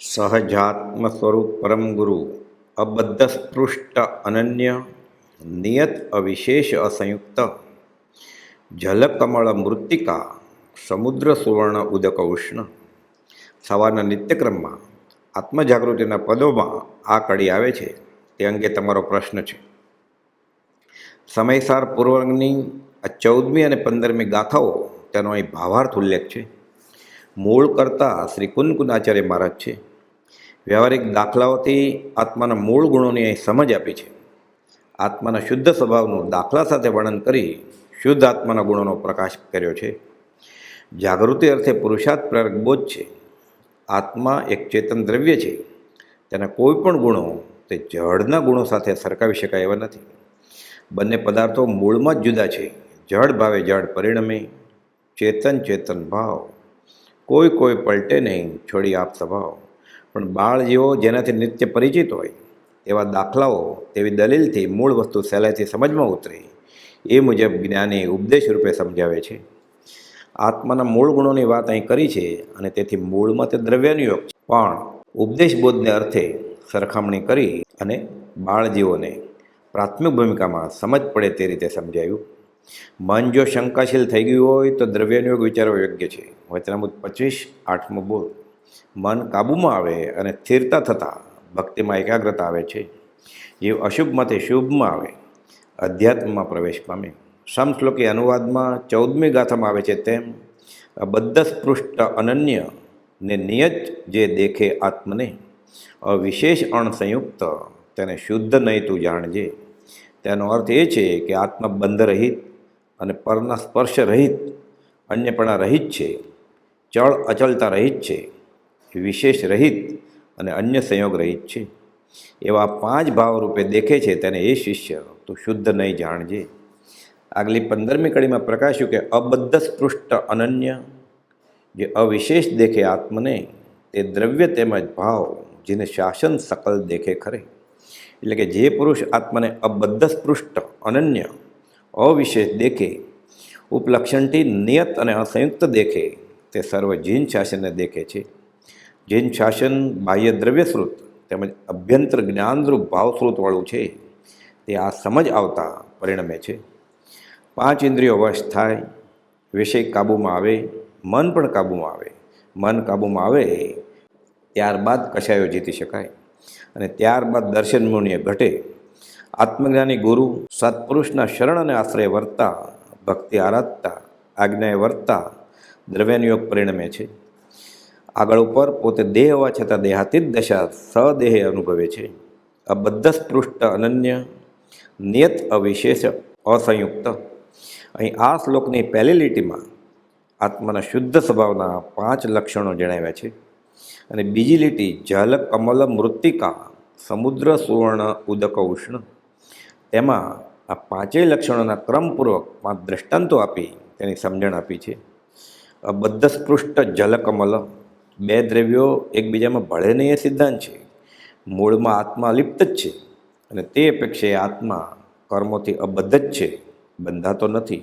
સહજાત્મ સ્વરૂપ પરમ ગુરુ અબદ્ધ સ્પૃષ્ટ અનન્ય, નિયત અવિશેષ અસંયુક્ત, જલકમળ મૃત્તિકા, સમુદ્ર સુવર્ણ ઉદક ઉષ્ણ સવારના નિત્યક્રમમાં આત્મજાગૃતિના પદોમાં આ કડી આવે છે. તે અંગે તમારો પ્રશ્ન છે. સમયસાર પૂર્વની આ ચૌદમી અને પંદરમી ગાથાઓ તેનો અહીં ભાવાર્થ ઉલ્લેખ છે. મૂળ કરતા શ્રી કુનકુનાચાર્ય મહારાજ છે. વ્યવહારિક દાખલાઓથી આત્માના મૂળ ગુણોની અહીં સમજ આપી છે. આત્માના શુદ્ધ સ્વભાવનું દાખલા સાથે વર્ણન કરી શુદ્ધ આત્માના ગુણોનો પ્રકાશ કર્યો છે. જાગૃતિ અર્થે પુરુષાર્થ પ્રેરક બોધ છે. આત્મા એક ચેતન દ્રવ્ય છે. તેના કોઈ પણ ગુણો તે જળના ગુણો સાથે સરખાવી શકાય એવા નથી. બંને પદાર્થો મૂળમાં જ જુદા છે. જળ ભાવે જળ પરિણમે, ચેતન ચેતન ભાવ. કોઈ કોઈ પલટે નહીં, છોડી આપ સ્વભાવ. પણ બાળ જેવો જેનાથી નિત્ય પરિચિત હોય, એવા દાખલાઓ તેવી દલીલથી મૂળ વસ્તુ સહેલાઈથી સમજમાં ઉતરે, એ મુજબ જ્ઞાની ઉપદેશ રૂપે સમજાવે છે. આત્માના મૂળ ગુણોની વાત અહીં કરી છે અને તેથી મૂળમાં તે દ્રવ્યાનુયોગ છે. પણ ઉપદેશ બોધને અર્થે સરખામણી કરી અને બાળજીવોને પ્રાથમિક ભૂમિકામાં સમજ પડે તે રીતે સમજાયું. મન જો શંકાશીલ થઈ ગયું હોય તો દ્રવ્યનો યોગ વિચારવો યોગ્ય છે. વચનામૃત પચીસ, આઠમો બોલ. મન કાબૂમાં આવે અને સ્થિરતા થતાં ભક્તિમાં એકાગ્રતા આવે છે. જીવ અશુભમાંથી શુભમાં આવે. અધ્યાત્મમાં પ્રવેશ પામે. સમશ્લોકી અનુવાદમાં ચૌદમી ગાથામાં આવે છે તેમ બદ્ધ સ્પૃષ્ટ અનન્ય ને નિયત જે દેખે આત્મને અવિશેષ અણસંયુક્ત તેને શુદ્ધ નહીં તું જાણજે. તેનો અર્થ એ છે કે આત્મા બંધ રહિત અને પરના સ્પર્શ રહિત, અન્યપણા રહિત છે. ચળ અચલતા રહિત છે. વિશેષ રહિત અને અન્ય સંયોગ રહિત છે. એવા પાંચ ભાવ રૂપે દેખે છે તેને એ શિષ્ય તું શુદ્ધ નહીં જાણજે. આગલી પંદરમી કડીમાં પ્રકાશ્યું કે અબદ્ધ સ્પૃષ્ટ અનન્ય, જે અવિશેષ દેખે આત્મને, તે દ્રવ્ય તેમજ ભાવ, જેને શાસન સકલ દેખે ખરે. એટલે કે જે પુરુષ આત્માને અબદ્ધ સ્પૃષ્ટ અનન્ય, અવિશેષ દેખે, ઉપલક્ષણથી નિયત અને અસંયુક્ત દેખે, તે સર્વ જીન શાસનને દેખે છે. જીન શાસન બાહ્ય દ્રવ્યશ્રુત તેમજ અભ્યંતર જ્ઞાનરૂપ ભાવશ્રુતવાળું છે, તે આ સમજ આવતા પરિણમે છે. પાંચ ઇન્દ્રિયો વશ થાય, વિષય કાબૂમાં આવે, મન પણ કાબૂમાં આવે. મન કાબૂમાં આવે ત્યારબાદ કશાયો જીતી શકાય અને ત્યારબાદ દર્શન મુનિય ઘટે. આત્મજ્ઞાની ગુરુ સત્પુરુષના શરણ અને આશ્રય વર્તા, ભક્તિ આરાધતા, આજ્ઞાએ વર્તા દ્રવ્યનિયોગ પરિણમે છે. આગળ ઉપર પોતે દેહ હોવા છતાં દેહાતીત દશા સદેહે અનુભવે છે. અબદ્ધ સ્પૃષ્ટ અનન્ય, નિયત, અવિશેષ, અસંયુક્ત. અહીં આ શ્લોકની પહેલી લીટીમાં આત્માના શુદ્ધ સ્વભાવના પાંચ લક્ષણો જણાવ્યા છે. અને બીજી લીટી, જલ, કમલ, મૃત્તિકા, સમુદ્ર, સુવર્ણ, ઉદક, ઉષ્ણ. તેમાં આ પાંચેય લક્ષણોના ક્રમપૂર્વક પાંચ દ્રષ્ટાંતો આપી તેની સમજણ આપી છે. અબદ્ધ સ્પૃષ્ટ જલકમલ બે દ્રવ્યો એકબીજામાં ભળે નહીં એ સિદ્ધાંત છે. મૂળમાં આત્મા લિપ્ત જ છે અને તે અપેક્ષાએ આત્મા કર્મોથી અબદ્ધ જ છે. બંધાતો નથી,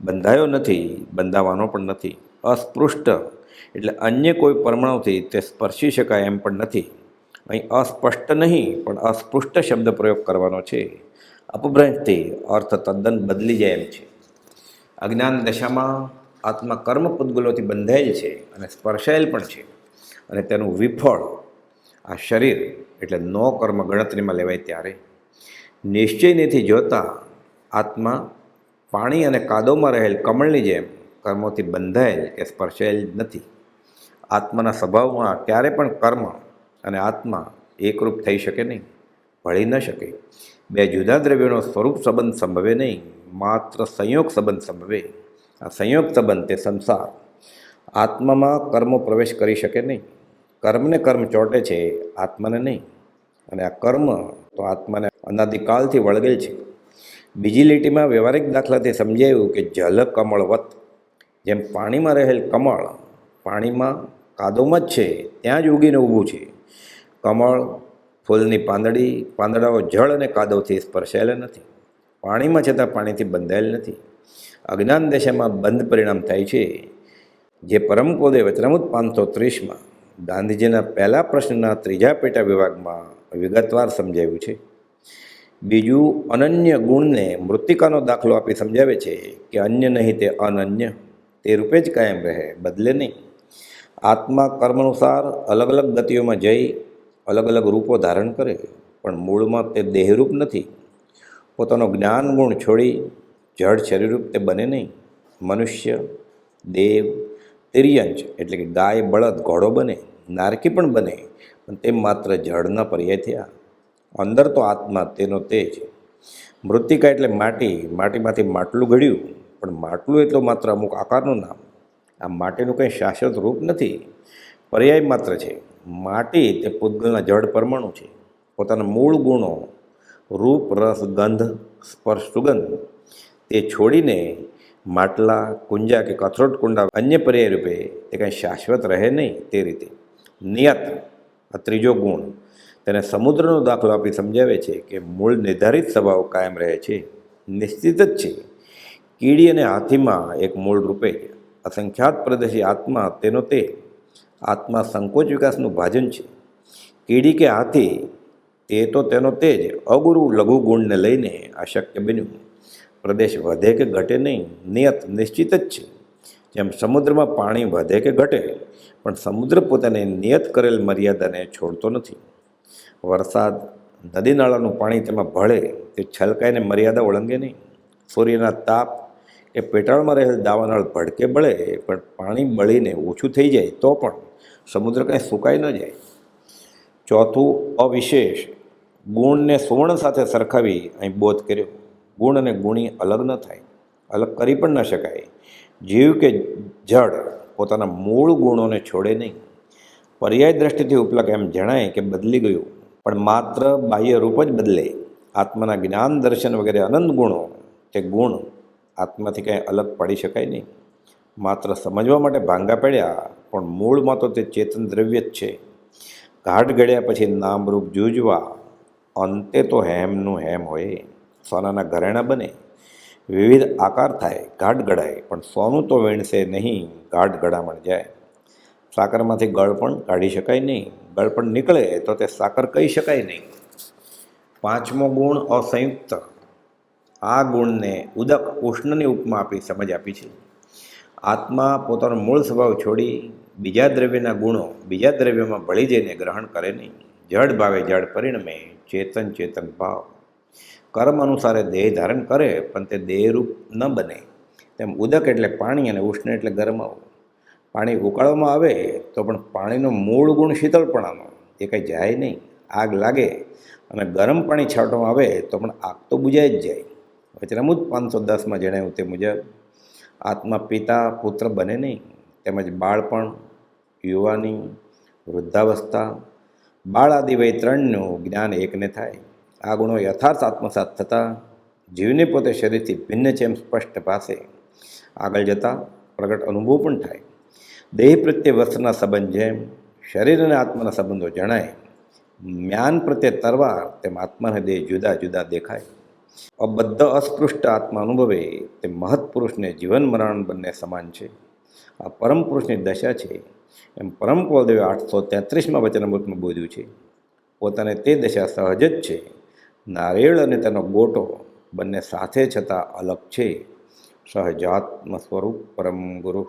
બંધાયો નથી, બંધાવાનો પણ નથી, અસ્પૃષ્ટ એટલે અન્ય કોઈ પરમાણુથી તે સ્પર્શી શકાય એમ પણ નથી. અહીં અસ્પષ્ટ નહીં, પણ અસ્પૃષ્ટ શબ્દ પ્રયોગ કરવાનો છે. અપભ્રંશથી અર્થ તદ્દન બદલી જાય એમ છે. અજ્ઞાન દશામાં આત્મા કર્મ પૂદગુલોથી બંધાયેલ છે અને સ્પર્શાયેલ પણ છે. અને તેનું વિફળ આ શરીર એટલે નો કર્મ ગણતરીમાં લેવાય ત્યારે નિશ્ચયનીથી જોતા આત્મા પાણી અને કાદવમાં રહેલ કમળની જેમ કર્મોથી બંધાયેલ કે સ્પર્શાયેલ નથી. આત્માના સ્વભાવમાં ક્યારે પણ કર્મ અને આત્મા એકરૂપ થઈ શકે નહીં, ભળી ન શકે. બે જુદા દ્રવ્યોનો સ્વરૂપ સંબંધ સંભવે નહીં, માત્ર સંયોગ સંબંધ સંભવે. આ સંયોગ સંબંધ તે સંસાર. આત્મામાં કર્મો પ્રવેશ કરી શકે નહીં. કર્મને કર્મ ચોંટે છે, આત્માને નહીં. અને આ કર્મ તો આત્માને અનાદિકાળથી વળગેલ છે. બીજી લીટીમાં વ્યવહારિક દાખલાથી સમજાયું કે જલ કમળવત. જેમ પાણીમાં રહેલ કમળ, પાણીમાં કાદવમાં જ છે, ત્યાં જ ઉગીને ઊભું છે. કમળ, ફૂલની પાંદડી, પાંદડાઓ જળ અને કાદવથી સ્પર્શાયેલા નથી. પાણીમાં છતાં પાણીથી બંધાયેલ નથી. અજ્ઞાન દશામાં બંધ પરિણામ થાય છે. જે પરમ કોદે વચનામૃત પાંચસો ત્રીસમાં ગાંધીજીના પહેલા પ્રશ્નના ત્રીજા પેટા વિભાગમાં વિગતવાર સમજાવ્યું છે. બીજું, અનન્ય ગુણને મૃત્તિકાનો દાખલો આપી સમજાવે છે કે અન્ય નહીં તે અનન્ય, તે રૂપે જ કાયમ રહે, બદલે નહીં. આત્મા કર્મ અનુસાર અલગ અલગ ગતિઓમાં જઈ, અલગ અલગ રૂપો ધારણ કરે, પણ મૂળમાં તે દેહરૂપ નથી. પોતાનો જ્ઞાન ગુણ છોડી જળ શરીરરૂપ તે બને નહીં. મનુષ્ય, દેવ તિર્યંચ એટલે કે ગાય, બળદ, ઘોડો બને, નારકી પણ બને, પણ તે માત્ર જળના પર્યાય થયા. અંદર તો આત્મા તેનો તેજ મૃત્તિકા એટલે માટી, માટીમાંથી માટલું ઘડ્યું, પણ માટલું એટલો માત્ર અમુક આકારનું નામ. આ માટીનું કંઈ શાશ્વત રૂપ નથી. પર્યાય માત્ર છે. માટી તે પૂતગલના જળ પરમાણુ છે. પોતાના મૂળ ગુણો, રૂપ, રસ, ગંધ, સ્પર્શ, સુગંધ તે છોડીને માટલા, કુંજા કે કથરોટ કુંડા અન્ય પર્યાય રૂપે તે કંઈ શાશ્વત રહે નહીં તે રીતે. નિયત, આ ત્રીજો ગુણ, તેને સમુદ્રનો દાખલો આપી સમજાવે છે કે મૂળ નિર્ધારિત સ્વભાવ કાયમ રહે છે, નિશ્ચિત જ છે. કીડી અને હાથીમાં એક મૂળ રૂપે અસંખ્યાત પ્રદેશી આત્મા તેનો તે. આત્મા સંકોચ વિકાસનું ભાજન છે. કીડી કે હાથી તે તો તેનો તે જ અગુરુ લઘુ ગુણને લઈને અશક્ય બન્યું. પ્રદેશ વધે કે ઘટે નહીં, નિયત નિશ્ચિત જ છે. જેમ સમુદ્રમાં પાણી વધે કે ઘટે, પણ સમુદ્ર પોતાને નિયત કરેલ મર્યાદાને છોડતો નથી. વરસાદ નદી નાળાનું પાણી તેમાં ભળે, તે છલકાઈને મર્યાદા ઓળંગે નહીં. સૂર્યના તાપ કે પેટાળમાં રહેલ દાવાનળ ભડકે બળે, પણ પાણી બળીને ઓછું થઈ જાય તો પણ સમુદ્ર કાંઈ સુકાઈ ન જાય. ચોથું અવિશેષ, ગુણને સુવર્ણ સાથે સરખાવી અહીં બોધ કર્યો. ગુણ અને ગુણી અલગ ન થાય, અલગ કરી પણ ન શકાય. જીવ કે જળ પોતાના મૂળ ગુણોને છોડે નહીં. પર્યાય દ્રષ્ટિથી ઉપલક એમ જણાય કે બદલી ગયું, પણ માત્ર બાહ્ય રૂપ જ બદલે. આત્માના જ્ઞાન, દર્શન વગેરે અનંત ગુણો, તે ગુણ આત્માથી કાંઈ અલગ પડી શકાય નહીં. માત્ર સમજવા માટે ભાંગા પડ્યા, પણ મૂળમાં તો તે ચેતન દ્રવ્ય જ છે. ઘાટ ગળ્યા પછી નામરૂપ જૂજવા, અંતે તો હેમનું હેમ હોય. સોનાના ઘરેણાં બને, વિવિધ આકાર થાય ઘાટ ગળાય, પણ સોનું તો વેણશે નહીં ઘાટ ગળામણ જાય. સાકરમાંથી ગળપણ કાઢી શકાય નહીં ગળપણ નીકળે તો તે સાકર કહી શકાય નહીં. પાંચમો ગુણ અસંયુક્ત. આ ગુણને ઉદક ઉષ્ણની ઉપમા આપી સમજ આપી છે. આત્મા પોતાનો મૂળ સ્વભાવ છોડી બીજા દ્રવ્યના ગુણો બીજા દ્રવ્યમાં ભળી જઈને ગ્રહણ કરે નહીં. જડ ભાવે જડ પરિણમે ચેતન ચેતન ભાવ. કર્મ અનુસારે દેહ ધારણ કરે, પણ તે દેહરૂપ ન બને. તેમ ઉદક એટલે પાણી અને ઉષ્ણ એટલે ગરમાવું પાણી ઉકાળવામાં આવે, તો પણ પાણીનો મૂળ ગુણ શીતળપણાનો એ કંઈ જાય નહીં, આગ લાગે અને ગરમ પાણી છાંટવામાં આવે, તો પણ આગ તો બુજાઈ જ જાય. વચનામુદ પાંચસો દસમાં જણાવ્યું તે મુજબ, આત્મા પિતા, પુત્ર બને નહીં. તેમજ બાળપણ, યુવાની વૃદ્ધાવસ્થા બાળ આદિ વય ત્રણનું જ્ઞાન એકને થાય. આ ગુણો યથાર્થ આત્મસાત થતાં જીવને પોતે શરીરથી ભિન્ન છે એમ સ્પષ્ટ પાસે આગળ જતાં પ્રગટ અનુભવ પણ થાય. દેહ પ્રત્યે વસ્ત્રના સંબંધ જેમ શરીર અને આત્માના સંબંધો જણાય, જ્ઞાન પ્રત્યે તરવાર તેમ આત્માને દેહ જુદા જુદા દેખાય. અબદ્ધ અસ્પૃષ્ટ આત્મા અનુભવે તે મહત્પુરુષને જીવન મરણ બંને સમાન છે. આ પરમ પુરુષની દશા છે એમ પરમ કુલદેવે આઠસો તેત્રીસમાં વચનામૃતમાં બોધ્યું છે. પોતાને તે દશા સહજ જ છે. નારિયેળ અને તેનો ગોટો બંને સાથે છતાં અલગ છે. સહજાત્મ સ્વરૂપ પરમ ગુરુ.